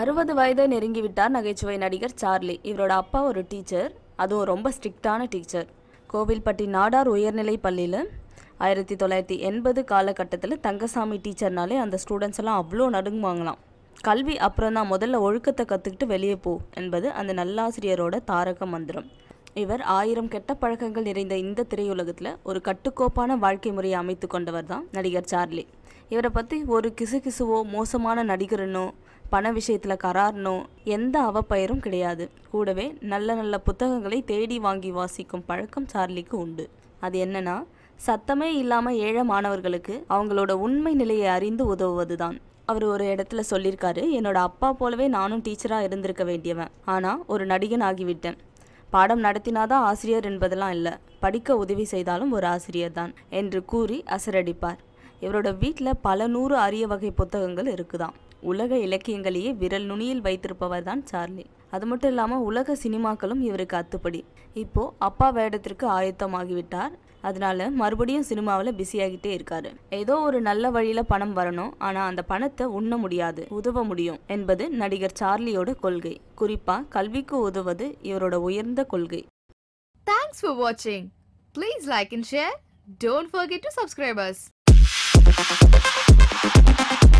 அறுபது வயதை நெருங்கிவிட்டார் நகைச்சுவை நடிகர் சார்லி. இவரோட அப்பா ஒரு டீச்சர் அதுவும் ரொம்ப ஸ்ட்ரிக்டான டீச்சர். கோவில்பட்டி நாடார் உயர்நிலை பள்ளியில் ஆயிரத்தி தொள்ளாயிரத்தி எண்பது காலகட்டத்தில் தங்கசாமி டீச்சர்னாலே அந்த ஸ்டூடெண்ட்ஸ் எல்லாம் அவ்வளோ நடுங்குவாங்களாம். கல்வி அப்புறம் தான் முதல்ல ஒழுக்கத்தை கற்றுக்கிட்டு வெளியே போ என்பது அந்த நல்லாசிரியரோட தாரக மந்திரம். இவர் ஆயிரம் கெட்ட பழக்கங்கள் நிறைந்த இந்த திரையுலகத்தில் ஒரு கட்டுக்கோப்பான வாழ்க்கை முறையை அமைத்து கொண்டவர் தான் நடிகர் சார்லி. இவரை பற்றி ஒரு கிசுகிசுவோ மோசமான நடிகரனோ பண விஷயத்தில் கரார்னோ எந்த அவப்பெயரும் கிடையாது. கூடவே நல்ல நல்ல புத்தகங்களை தேடி வாங்கி வாசிக்கும் பழக்கம் சார்லிக்கு உண்டு. அது என்னன்னா சத்தமே இல்லாமல் ஏழை மாணவர்களுக்கு அவங்களோட உண்மை நிலையை அறிந்து உதவுவதுதான். அவர் ஒரு இடத்துல சொல்லியிருக்காரு என்னோட அப்பா போலவே நானும் டீச்சராக இருந்திருக்க வேண்டியவன். ஆனால் ஒரு நடிகன் ஆகிவிட்டேன். பாடம் நடத்தினாதான் ஆசிரியர் என்பதெல்லாம் இல்லை. படிக்க உதவி செய்தாலும் ஒரு ஆசிரியர் தான் என்று கூறி அசரடிப்பார். இவரோட வீட்டில் பல நூறு அரிய வகை புத்தகங்கள் இருக்குதாம். உலக இலக்கியங்களையே விரல் நுனியில் வைத்திருப்பவர் தான் சார்லி. அது மட்டும் இல்லாமல் உலக சினிமாக்களும் இவருக்கு அத்துப்படி. இப்போ அப்பா வேடத்திற்கு ஆயத்தமாகிவிட்டார். அதனால மறுபடியும் சினிமாவில் பிஸியாகிட்டே இருக்காரு. ஏதோ ஒரு நல்ல வழியில் பணம் வரணும். ஆனால் அந்த பணத்தை உண்ண முடியாது உதவ முடியும் என்பது நடிகர் சார்லியோட கொள்கை. குறிப்பாக கல்விக்கு உதவது இவரோட உயர்ந்த கொள்கை. தேங்க்ஸ் ஃபார் வாட்சிங் please like and share don't forget to subscribers フフフフ。